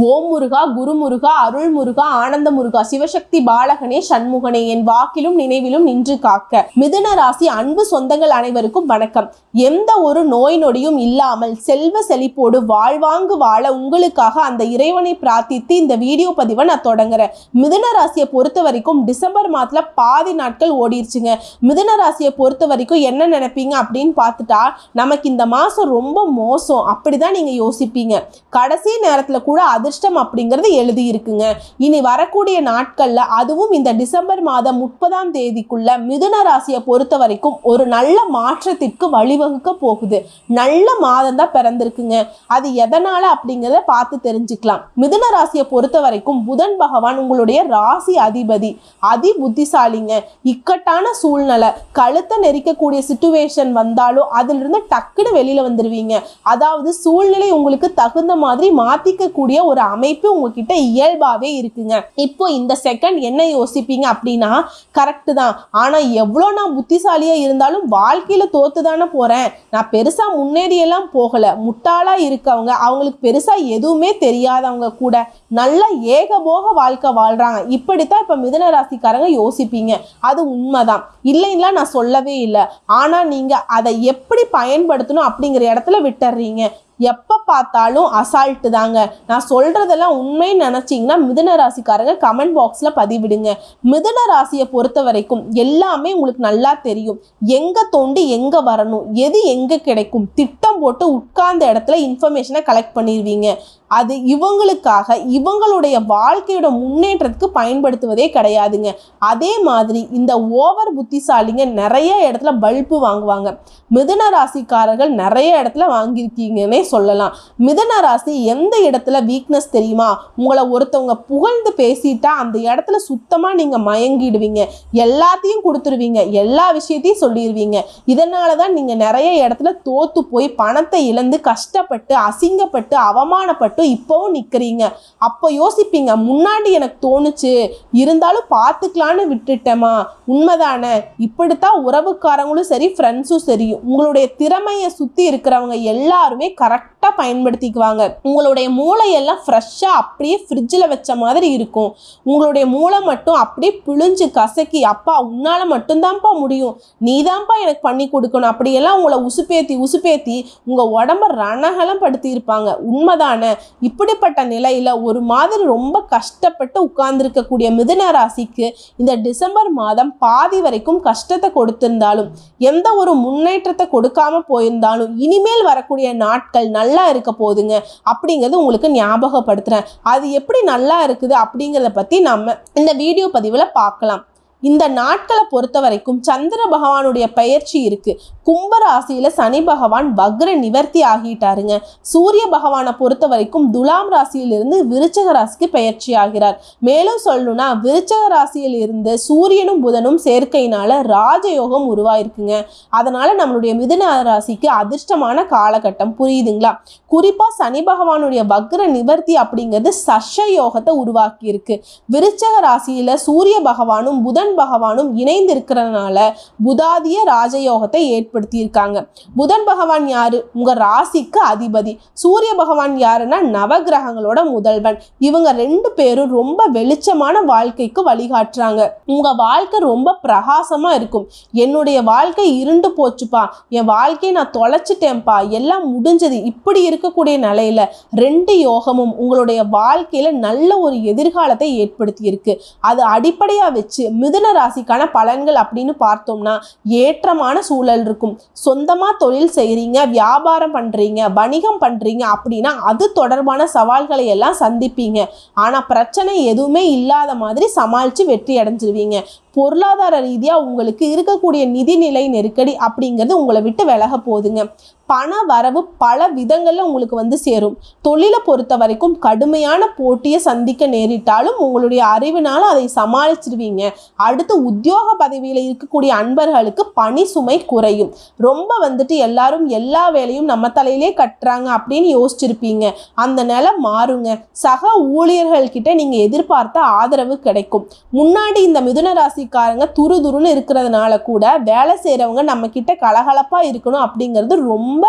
ஓம் முருகா குரு முருகா அருள் முருகா ஆனந்த முருகா சிவசக்தி பாலகனே சண்முகனே என் வாக்கிலும் நினைவிலும் நின்று காக்க. மிதுன ராசி அன்பு சொந்தங்கள் அனைவருக்கும் வணக்கம். எந்த ஒரு நோய் நொடியும் இல்லாமல் செல்வ செழிப்போடு வாழ்வாங்கு வாழ உங்களுக்காக அந்த இறைவனை பிரார்த்தித்து இந்த வீடியோ பதிவை நான் தொடங்குறேன். மிதுன ராசியை பொறுத்த வரைக்கும் டிசம்பர் மாதத்துல பாதி நாட்கள் ஓடிருச்சுங்க. மிதுன ராசியை பொறுத்த வரைக்கும் என்ன நினைப்பீங்க அப்படின்னு பார்த்துட்டா நமக்கு இந்த மாதம் ரொம்ப மோசம். அப்படிதான் நீங்க யோசிப்பீங்க. கடைசி நேரத்தில் கூட அதிர்ஷ்டம் அப்படிங்கிறது எழுதியிருக்குங்க. இனி வரக்கூடிய நாட்களில் அதுவும் இந்த டிசம்பர் மாதம் முப்பதாம் தேதிக்குள்ள மிதுன ராசியை பொறுத்த வரைக்கும் ஒரு நல்ல மாற்றத்திற்கு வழிவகுக்க போகுது. நல்ல மாதம் தான் பிறந்திருக்குங்க. அது எதனால அப்படிங்கிறத பார்த்து தெரிஞ்சுக்கலாம். மிதுன ராசியை பொறுத்த வரைக்கும் புதன் பகவான் உங்களுடைய ராசி அதிபதி அதி புத்திசாலிங்க. இக்கட்டான சூழ்நிலை கழுத்தை நெரிக்கக்கூடிய சுச்சுவேஷன் வந்தாலும் அதிலிருந்து டக்குன்னு வெளியில் வந்துடுவீங்க அதாவது சூழ்நிலை உங்களுக்கு தகுந்த மாதிரி மாற்றிக்கக்கூடிய ஒரு அமைப்பு உங்ககிட்ட இயல்பாகவே இருக்குங்க. இப்போ இந்த செகண்ட் என்ன யோசிப்பீங்க அப்படின்னா கரெக்டு தான். ஆனால் எவ்வளோ நான் புத்திசாலியாக இருந்தாலும் வாழ்க்கையில் தோத்து தானே போகிறேன் நான் பெருசாக முன்னேறியெல்லாம் போகலை. முட்டாளாக இருக்கவங்க அவங்களுக்கு பெருசாக எதுவுமே தெரியாதவங்க கூட நல்லா ஏகபோக வாழ்க்கை வாழ்கிறாங்க இப்படித்தான் இப்போ மிதுன ராசிக்காரங்க யோசிப்பீங்க. அது உண்மைதான். இல்லைன்னா நான் சொல்லவே இல்லை. ஆனால் நீங்கள் அதை எப்படி பயன்படுத்தணும் அப்படிங்கிற இடத்துல விட்டுறீங்க. எப்போ பார்த்தாலும் அசால்ட்டு தாங்க. நான் சொல்கிறதெல்லாம் உண்மைன்னு நினச்சிங்கன்னா மிதுன ராசிக்காரங்க கமெண்ட் பாக்ஸில் பதிவிடுங்க. மிதுன ராசியை பொறுத்த வரைக்கும் எல்லாமே உங்களுக்கு நல்லா தெரியும். எங்கே தோண்டி எங்கே வரணும்? எது எங்கே கிடைக்கும்? திட்டம் போட்டு உட்கார்ந்த இடத்துல இன்ஃபர்மேஷனை கலெக்ட் பண்ணிடுவீங்க அது இவங்களுக்காக இவங்களுடைய வாழ்க்கையோட முன்னேற்றத்துக்கு பயன்படுத்துவதே கிடையாதுங்க. அதே மாதிரி இந்த ஓவர் புத்திசாலிங்க நிறைய இடத்துல பல்பு வாங்குவாங்க. மிதுன ராசிக்காரர்கள் நிறைய இடத்துல வாங்கியிருக்கீங்கன்னே சொல்லலாம். மிதுன ராசி எந்த இடத்துல வீக்னஸ் தெரியுமா? உங்களை ஒருத்தவங்க புகழ்ந்து பேசிட்டா அந்த இடத்துல சுத்தமாக நீங்கள் மயங்கிடுவீங்க. எல்லாத்தையும் கொடுத்துருவீங்க. எல்லா விஷயத்தையும் சொல்லிடுவீங்க இதனால தான் நீங்கள் நிறைய இடத்துல தோத்து போய் பணத்தை இழந்து கஷ்டப்பட்டு அசிங்கப்பட்டு அவமானப்பட்டு இப்போவும் நிற்கிறீங்க அப்போ யோசிப்பீங்க முன்னாடி எனக்கு தோணுச்சு இருந்தாலும் பார்த்துக்கலான்னு விட்டுட்டேமா உண்மைதானே? இப்படித்தான் உறவுக்காரங்களும் சரி ஃப்ரெண்ட்ஸும் சரி உங்களுடைய திறமையை சுற்றி இருக்கிறவங்க எல்லாருமே கரெக்டாக பயன்படுத்திக்குவாங்க. உங்களுடைய மூளையெல்லாம் ஃப்ரெஷ்ஷாக அப்படியே ஃப்ரிட்ஜில் வச்ச மாதிரி இருக்கும். உங்களுடைய மூளை மட்டும் அப்படியே பிழிஞ்சு கசக்கி அப்பா உன்னால் மட்டும்தான்ப்பா முடியும். நீதான்ப்பா எனக்கு பண்ணி கொடுக்கணும். அப்படியெல்லாம் உங்களை உசுப்பேத்தி உசுப்பேத்தி உங்கள் உடம்ப ரணகலம் படுத்தியிருப்பாங்க உண்மைதானே? இப்படிப்பட்ட நிலையில் ஒரு மாதிரி ரொம்ப கஷ்டப்பட்டு உட்கார்ந்துருக்கக்கூடிய மிதுன ராசிக்கு இந்த டிசம்பர் மாதம் பாதி வரைக்கும் கஷ்டத்தை கொடுத்திருந்தாலும் எந்த ஒரு முன்னேற்றத்தை கொடுக்காம போயிருந்தாலும் இனிமேல் வரக்கூடிய நாட்கள் நல்லா இருக்க போகுதுங்க அப்படிங்கிறது உங்களுக்கு ஞாபகப்படுத்துகிறேன் அது எப்படி நல்லா இருக்குது அப்படிங்கிறத பற்றி நம்ம இந்த வீடியோ பதிவில் பார்க்கலாம். இந்த நாட்களை பொறுத்த வரைக்கும் சந்திர பகவானுடைய பயிற்சி இருக்குது கும்பராசியில் சனி பகவான் வக்ர நிவர்த்தி ஆகிட்டாருங்க. சூரிய பகவானை பொறுத்த வரைக்கும் துலாம் ராசியிலிருந்து விருச்சக ராசிக்கு பெயர்ச்சி ஆகிறார். மேலும் சொல்லணும்னா விருச்சக ராசியில் இருந்து சூரியனும் புதனும் சேர்க்கையினால ராஜயோகம் உருவாயிருக்குங்க. அதனால நம்மளுடைய மிதுன ராசிக்கு அதிர்ஷ்டமான காலகட்டம். புரியுதுங்களா? குறிப்பா சனி பகவானுடைய வக்ர நிவர்த்தி அப்படிங்கிறது சஷ யோகத்தை உருவாக்கி இருக்கு விருச்சக ராசியில சூரிய பகவானும் புதன் பகவானும் இணைந்து இருக்கிறதுனால புதாதிய ராஜயோகத்தை ஏற்படுத்தியிருக்காங்க. புதன் பகவான் யாரு? உங்க ராசிக்கு அதிபதி. சூரிய பகவான் யாருன்னா நவகிரகங்களோட முதல்வன். இவங்க ரெண்டு பேரும் ரொம்ப வெளிச்சமான வாழ்க்கைக்கு வழிகாட்டுறாங்க. உங்க வாழ்க்கை ரொம்ப பிரகாசமா இருக்கும். என்னுடைய வாழ்க்கை இருண்டு போச்சுப்பா. என் வாழ்க்கையை நான் தொலைச்சிட்டேன்ப்பா. எல்லாம் முடிஞ்சது. இப்படி இருக்கக்கூடிய நிலையில ரெண்டு யோகமும் உங்களுடைய வாழ்க்கையில நல்ல ஒரு எதிர்காலத்தை ஏற்படுத்தி இருக்கு அது அடிப்படையா வச்சு மிதுன ராசிக்கான பலன்கள் அப்படின்னு பார்த்தோம்னா ஏற்றமான சூழல் இருக்கும். சொந்தமாக தொழில் செய்கிறீங்க வியாபாரம் பண்ணுறீங்க வணிகம் பண்ணுறீங்க அப்படின்னா அது தொடர்பான சவால்களை எல்லாம் சந்திப்பீங்க. ஆனால் பிரச்சனை எதுவுமே இல்லாத மாதிரி சமாளித்து வெற்றி அடைஞ்சிருவீங்க. பொருளாதார ரீதியாக உங்களுக்கு இருக்கக்கூடிய நிதிநிலை நெருக்கடி அப்படிங்கிறது உங்களை விட்டு விலக போகுதுங்க. பண வரவு பல விதங்களில் உங்களுக்கு வந்து சேரும். தொழிலை பொறுத்த வரைக்கும் கடுமையான போட்டியை சந்திக்க நேரிட்டாலும் உங்களுடைய அறிவினால் அதை சமாளிச்சிருவீங்க. அடுத்து உத்தியோக பதவியில் இருக்கக்கூடிய அன்பர்களுக்கு பணி சுமை குறையும். ரொம்ப வந்துட்டு எல்லாரும் எல்லா வேலையும் நம்ம தலையிலே கட்டுறாங்க அப்படின்னு யோசிச்சிருப்பீங்க. அந்த நிலை மாறுங்க. சக ஊழியர்கள்கிட்ட நீங்கள் எதிர்பார்த்த ஆதரவு கிடைக்கும். முன்னாடி இந்த மிதுன ராசிக்காரங்க துரு துருன்னு இருக்கிறதுனால கூட வேலை செய்கிறவங்க நம்மக்கிட்ட கலகலப்பாக இருக்கணும் அப்படிங்கிறது ரொம்ப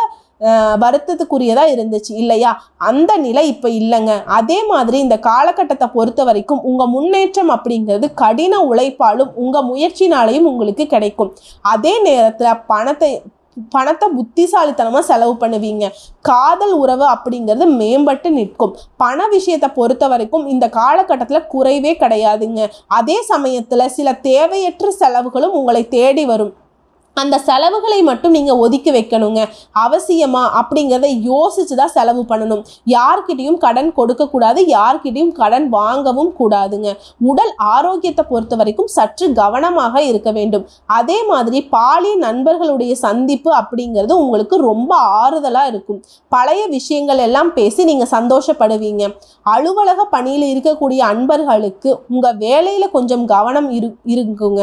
வருத்தத்துக்குரியதாக இருந்துச்சு. இல்லையா? அந்த நிலை இப்போ இல்லைங்க. அதே மாதிரி இந்த காலகட்டத்தை பொறுத்த வரைக்கும் உங்கள் முன்னேற்றம் அப்படிங்கிறது கடின உழைப்பாலும் உங்கள் முயற்சினாலையும் உங்களுக்கு கிடைக்கும். அதே நேரத்தில் பணத்தை பணத்தை புத்திசாலித்தனமாக செலவு பண்ணுவீங்க. காதல் உறவு அப்படிங்கிறது மேம்பட்டு நிற்கும். பண விஷயத்தை பொறுத்த வரைக்கும் இந்த காலகட்டத்தில் குறைவே கிடையாதுங்க. அதே சமயத்தில் சில தேவையற்ற செலவுகளும் உங்களை தேடி வரும். அந்த செலவுகளை மட்டும் நீங்கள் ஒதுக்கி வைக்கணுங்க. அவசியமா அப்படிங்கிறத யோசிச்சு தான் செலவு பண்ணணும். யார்கிட்டையும் கடன் கொடுக்கக்கூடாது யார்கிட்டையும் கடன் வாங்கவும் கூடாதுங்க. உடல் ஆரோக்கியத்தை பொறுத்த வரைக்கும் சற்று கவனமாக இருக்க வேண்டும். அதே மாதிரி பாலிய நண்பர்களுடைய சந்திப்பு அப்படிங்கிறது உங்களுக்கு ரொம்ப ஆறுதலாக இருக்கும். பழைய விஷயங்கள் எல்லாம் பேசி நீங்கள் சந்தோஷப்படுவீங்க. அலுவலக பணியில் இருக்கக்கூடிய அன்பர்களுக்கு உங்கள் வேலையில் கொஞ்சம் கவனம் இரு இருக்குங்க.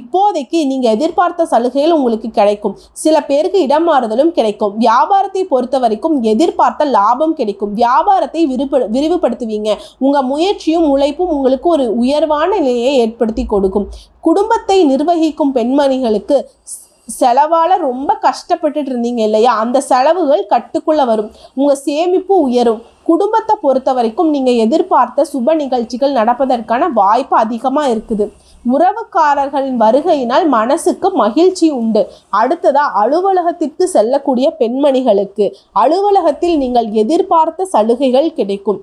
இப்போதைக்கு நீங்கள் எதிர்பார்த்த சலுகை சலுகைகள் உங்களுக்கு கிடைக்கும். சில பேருக்கு இடம் மாறுதலும் கிடைக்கும். வியாபாரத்தை பொறுத்த வரைக்கும் எதிர்பார்த்த லாபம் கிடைக்கும். வியாபாரத்தை விரிவு விரிவுபடுத்துவீங்க. உங்கள் முயற்சியும் உழைப்பும் உங்களுக்கு ஒரு உயர்வான நிலையை ஏற்படுத்தி கொடுக்கும். குடும்பத்தை நிர்வகிக்கும் பெண்மணிகளுக்கு செலவால் ரொம்ப கஷ்டப்பட்டுட்டு இருந்தீங்க இல்லையா? அந்த செலவுகள் கட்டுக்குள்ள வரும். உங்கள் சேமிப்பு உயரும். குடும்பத்தை பொறுத்த வரைக்கும் நீங்கள் எதிர்பார்த்த சுப நிகழ்ச்சிகள் நடப்பதற்கான வாய்ப்பு அதிகமாக இருக்குது. உறவுக்காரர்களின் வருகையினால் மனசுக்கு மகிழ்ச்சி உண்டு. அடுத்ததா அலுவலகத்திற்கு செல்லக்கூடிய பெண்மணிகளுக்கு. அலுவலகத்தில் நீங்கள் எதிர்பார்த்த சலுகைகள் கிடைக்கும்.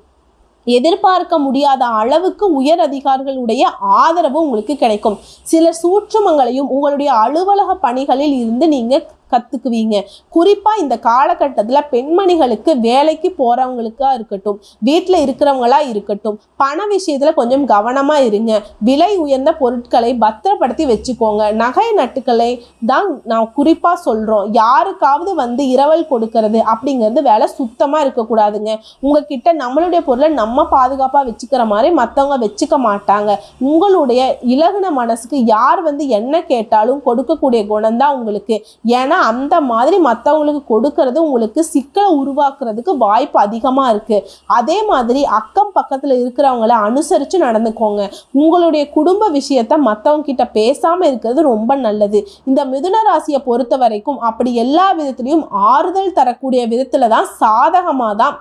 எதிர்பார்க்க முடியாத அளவுக்கு உயர் அதிகாரிகளுடைய ஆதரவு உங்களுக்கு கிடைக்கும். சில சூற்றுமங்களையும் உங்களுடைய அலுவலக பணிகளில் இருந்து நீங்கள் கற்றுக்குவீங்க குறிப்பாக இந்த காலகட்டத்தில் பெண்மணிகளுக்கு வேலைக்கு போகிறவங்களுக்காக இருக்கட்டும் வீட்டில் இருக்கிறவங்களா இருக்கட்டும் பண விஷயத்தில் கொஞ்சம் கவனமாக இருங்க. விலை உயர்ந்த பொருட்களை பத்திரப்படுத்தி வச்சுக்கோங்க. நகை நட்டுக்களை தான் நான் குறிப்பாக சொல்கிறோம் யாருக்காவது வந்து இரவல் கொடுக்கறது அப்படிங்கிறது வேலை சுத்தமாக இருக்கக்கூடாதுங்க. உங்ககிட்ட நம்மளுடைய பொருளை நம்ம பாதுகாப்பாக வச்சுக்கிற மாதிரி மற்றவங்க வச்சுக்க மாட்டாங்க. உங்களுடைய இலகுன மனசுக்கு யார் வந்து என்ன கேட்டாலும் கொடுக்கக்கூடிய குணம் தான் உங்களுக்கு. ஏன்னா அந்த மாதிரி மற்றவங்களுக்கு கொடுக்கறது உங்களுக்கு சிக்கலை உருவாக்குறதுக்கு வாய்ப்பு அதிகமாக இருக்குது அதே மாதிரி அக்கம் பக்கத்தில் இருக்கிறவங்கள அனுசரித்து நடந்துக்கோங்க. உங்களுடைய குடும்ப விஷயத்த மற்றவங்க கிட்ட பேசாமல் இருக்கிறது ரொம்ப நல்லது. இந்த மிதுன ராசியை பொறுத்த வரைக்கும் அப்படி எல்லா விதத்துலையும் ஆறுதல் தரக்கூடிய விதத்தில் தான் சாதகமாக தான்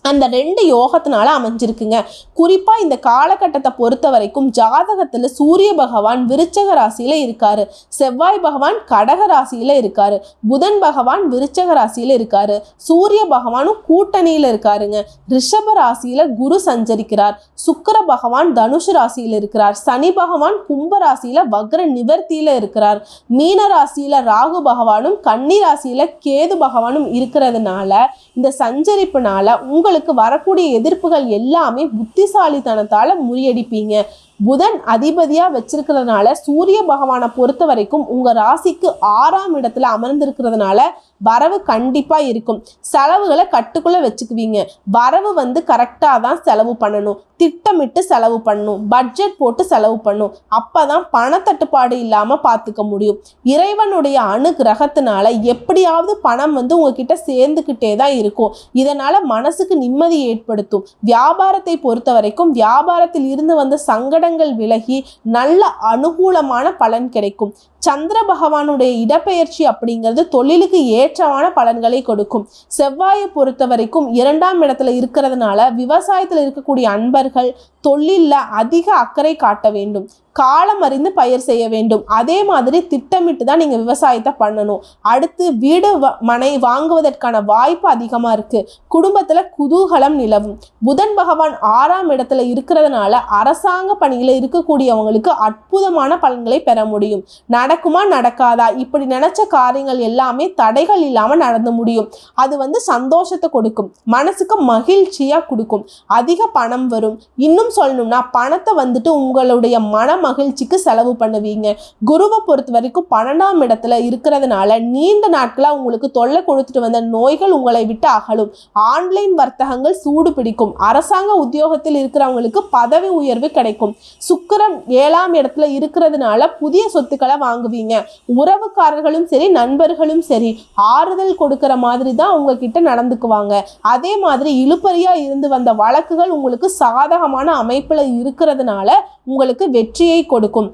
அந்த ரெண்டு யோகத்தினால அமைஞ்சிருக்குங்க. குறிப்பா இந்த காலகட்டத்தை பொறுத்த வரைக்கும் ஜாதகத்துல சூரிய பகவான் விருச்சக ராசியில இருக்காரு. செவ்வாய் பகவான் கடக ராசியில இருக்காரு. புதன் பகவான் விருச்சக ராசியில இருக்காரு. சூரிய பகவானும் கூட்டணியில இருக்காருங்க. ரிஷப ராசியில குரு சஞ்சரிக்கிறார். சுக்கர பகவான் தனுஷு ராசியில இருக்கிறார். சனி பகவான் கும்ப ராசியில வக்ர நிவர்த்தியில இருக்கிறார். மீன ராசியில ராகு பகவானும் கன்னி ராசியில கேது பகவானும் இருக்கிறதுனால இந்த சஞ்சரிப்புனால உங்களுக்கு வரக்கூடிய எதிர்ப்புகள் எல்லாமே புத்திசாலித்தனத்தால் முறியடிப்பீங்க. புதன் அதிபதியா வச்சிருக்கிறதுனால சூரிய பகவானை பொறுத்த வரைக்கும் உங்க ராசிக்கு ஆறாம் இடத்துல அமர்ந்திருக்கிறதுனால வரவு கண்டிப்பா இருக்கும். செலவுகளை கட்டுக்குள்ள வச்சுக்குவீங்க. வரவு வந்து கரெக்டாக தான் செலவு பண்ணணும். திட்டமிட்டு செலவு பண்ணணும். பட்ஜெட் போட்டு செலவு பண்ணணும். அப்பதான் பணத்தட்டுப்பாடு இல்லாம பார்த்துக்க முடியும். இறைவனுடைய அணுகிரகத்தினால எப்படியாவது பணம் வந்து உங்ககிட்ட சேர்ந்துக்கிட்டே தான் இருக்கும். இதனால மனசுக்கு நிம்மதி ஏற்படுத்தும். வியாபாரத்தை பொறுத்த வரைக்கும் வியாபாரத்தில் இருந்து வந்த சங்கடங்கள் விலகி நல்ல அனுகூலமான பலன் கிடைக்கும். சந்திர பகவானுடைய இடப்பெயர்ச்சி அப்படிங்கிறது தொழிலுக்கு ஏற்றமான பலன்களை கொடுக்கும். செவ்வாயை பொறுத்த வரைக்கும் இரண்டாம் இடத்துல இருக்கிறதுனால விவசாயத்தில் இருக்கக்கூடிய அன்பர்கள் தொழிலில் அதிக அக்கறை காட்ட வேண்டும். காலம் அறிந்து பயிர் செய்ய வேண்டும். அதே மாதிரி திட்டமிட்டு தான் நீங்கள் விவசாயத்தை பண்ணணும். அடுத்து வீடு வ- மனை வாங்குவதற்கான வாய்ப்பு அதிகமாக இருக்குது குடும்பத்தில் குதூகலம் நிலவும். புதன் பகவான் ஆறாம் இடத்துல இருக்கிறதுனால அரசாங்க பணியில் இருக்கக்கூடியவங்களுக்கு அற்புதமான பலன்களை பெற முடியும். நடக்குமா நடக்காதா? இப்படி நினச்ச காரியங்கள் எல்லாமே தடைகள் இல்லாமல் நடந்து முடியும். அது வந்து சந்தோஷத்தை கொடுக்கும். மனசுக்கு மகிழ்ச்சியாக கொடுக்கும். அதிக பணம் வரும். இன்னும் சொல்லணும்னா பணத்தை வந்துட்டு உங்களுடைய மனம் மகிழ்ச்சிக்கு செலவு பண்ணுவீங்க. குருவை பொறுத்த வரைக்கும் பன்னெண்டாம் இடத்துல இருக்கிறதுனால நீண்ட நாட்களாக உங்களுக்கு தொல்லை கொடுத்துட்டு வந்த நோய்கள் உங்களை விட்டு அகலும். ஆன்லைன் வர்த்தகங்கள் சூடு பிடிக்கும். அரசாங்க உத்தியோகத்தில் இருக்கிறவங்களுக்கு பதவி உயர்வு கிடைக்கும். சுக்கரன் ஏழாம் இடத்துல இருக்கிறதுனால புதிய சொத்துக்களை வாங்குவீங்க. உறவுக்காரர்களும் சரி நண்பர்களும் சரி ஆறுதல் கொடுக்கிற மாதிரி தான் உங்ககிட்ட நடந்துக்குவாங்க. அதே மாதிரி இழுபறியா இருந்து வந்த வழக்குகள் உங்களுக்கு சாதகமான அமைப்புல இருக்கிறதுனால உங்களுக்கு வெற்றியை கொடுக்கும்.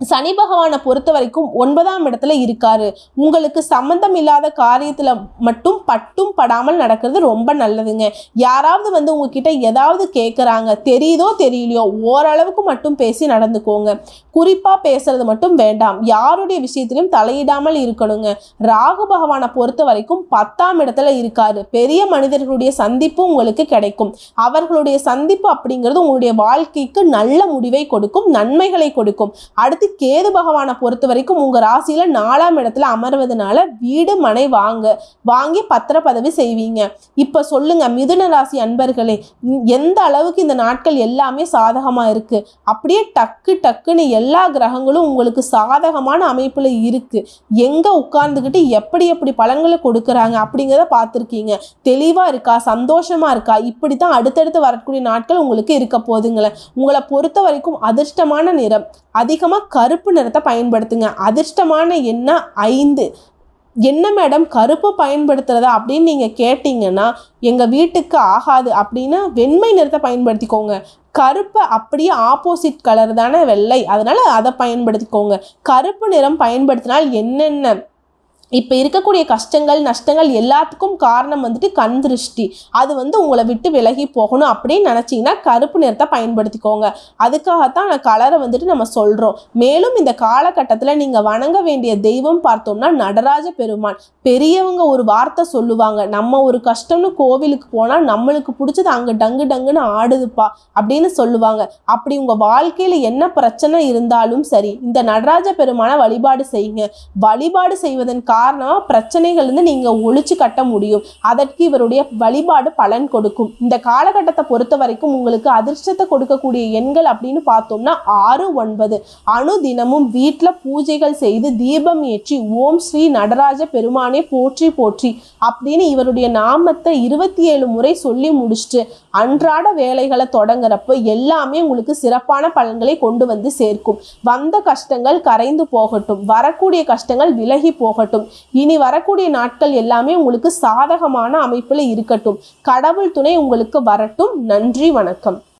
சனி பகவானை பொறுத்த வரைக்கும் ஒன்பதாம் இடத்துல இருக்காரு. உங்களுக்கு சம்பந்தம் இல்லாத காரியத்தில் மட்டும் பட்டும் படாமல் நடக்கிறது ரொம்ப நல்லதுங்க. யாராவது வந்து உங்ககிட்ட ஏதாவது கேட்குறாங்க தெரியுதோ தெரியலையோ ஓரளவுக்கு மட்டும் பேசி நடந்துக்கோங்க. குறிப்பாக பேசுறது மட்டும் வேண்டாம். யாருடைய விஷயத்திலும் தலையிடாமல் இருக்கணுங்க. ராகு பகவானை பொறுத்த வரைக்கும் பத்தாம் இடத்துல இருக்காரு. பெரிய மனிதர்களுடைய சந்திப்பு உங்களுக்கு கிடைக்கும். அவர்களுடைய சந்திப்பு அப்படிங்கிறது உங்களுடைய வாழ்க்கைக்கு நல்ல முடிவை கொடுக்கும் நன்மைகளை கொடுக்கும். அடுத்து கேது பகவானை பொறுத்த வரைக்கும் உங்க ராசியில நாலாம் இடத்துல அமர்வதனால வீடு மனை வாங்க வாங்கி பத்திர பதவி செய்வீங்க. இப்ப சொல்லுங்க மிதுன ராசி அன்பர்களே எந்த அளவுக்கு இந்த நாட்கள் எல்லாமே சாதகமா இருக்கு? அப்படியே டக்கு டக்குன்னு எல்லா கிரகங்களும் உங்களுக்கு சாதகமான அமைப்புல இருக்கு. எங்க உட்கார்ந்துக்கிட்டு எப்படி எப்படி பலன்களை கொடுக்குறாங்க அப்படிங்கிறத பார்த்துருக்கீங்க. தெளிவா இருக்கா? சந்தோஷமா இருக்கா? இப்படி தான் அடுத்தடுத்து வரக்கூடிய நாட்கள் உங்களுக்கு இருக்க போதுங்களேன். உங்களை பொறுத்த வரைக்கும் அதிர்ஷ்டமான நிறம். அதிகமாக கருப்பு நிறத்தை பயன்படுத்துங்க. அதிர்ஷ்டமான எண்ணம் ஐந்து. என்ன மேடம் கருப்பு பயன்படுத்துகிறதா அப்படின்னு நீங்கள் கேட்டிங்கன்னா எங்கள் வீட்டுக்கு ஆகாது அப்படின்னா வெண்மை நிறத்தை பயன்படுத்திக்கோங்க. கருப்பை அப்படியே ஆப்போசிட் கலர் தானே வெள்ளை. அதனால் அதை பயன்படுத்திக்கோங்க. கருப்பு நிறம் பயன்படுத்தினால் என்னென்ன இப்போ இருக்கக்கூடிய கஷ்டங்கள் நஷ்டங்கள் எல்லாத்துக்கும் காரணம் வந்துட்டு கண் திருஷ்டி. அது வந்து உங்களை விட்டு விலகி போகணும் அப்படின்னு நினச்சிங்கன்னா கருப்பு நிறத்தை பயன்படுத்திக்கோங்க. அதுக்காகத்தான் நான் கலரை வந்துட்டு நம்ம சொல்கிறோம் மேலும் இந்த காலகட்டத்தில் நீங்கள் வணங்க வேண்டிய தெய்வம் பார்த்தோம்னா நடராஜ பெருமான். பெரியவங்க ஒரு வார்த்தை சொல்லுவாங்க. நம்ம ஒரு கஷ்டம்னு கோவிலுக்கு போனால் நம்மளுக்கு பிடிச்சது அங்கே டங்கு டங்குன்னு ஆடுதுப்பா அப்படின்னு சொல்லுவாங்க. அப்படி உங்கள் வாழ்க்கையில் என்ன பிரச்சனை இருந்தாலும் சரி இந்த நடராஜ பெருமானை வழிபாடு செய்யுங்க. வழிபாடு செய்வதன் காரணமாக பிரச்சனைகள் இருந்து நீங்கள் ஒழிச்சு கட்ட முடியும். அதற்கு இவருடைய வழிபாடு பலன் கொடுக்கும். இந்த காலகட்டத்தை பொறுத்த வரைக்கும் உங்களுக்கு அதிர்ஷ்டத்தை கொடுக்கக்கூடிய எண்கள் அப்படின்னு பார்த்தோம்னா ஆறு ஒன்பது. அணு தினமும் வீட்டில் பூஜைகள் செய்து தீபம் ஏற்றி ஓம் ஸ்ரீ நடராஜ பெருமானே போற்றி போற்றி அப்படின்னு இவருடைய நாமத்தை இருபத்தி ஏழு முறை சொல்லி முடிச்சுட்டு அன்றாட வேலைகளை தொடங்குறப்ப எல்லாமே உங்களுக்கு சிறப்பான பலன்களை கொண்டு வந்து சேர்க்கும். வந்த கஷ்டங்கள் கரைந்து போகட்டும். வரக்கூடிய கஷ்டங்கள் விலகி போகட்டும். இனி வரக்கூடிய நாட்கள் எல்லாமே உங்களுக்கு சாதகமான அமைப்பில் இருக்கட்டும். கடவுள் துணை உங்களுக்கு வரட்டும். நன்றி வணக்கம்.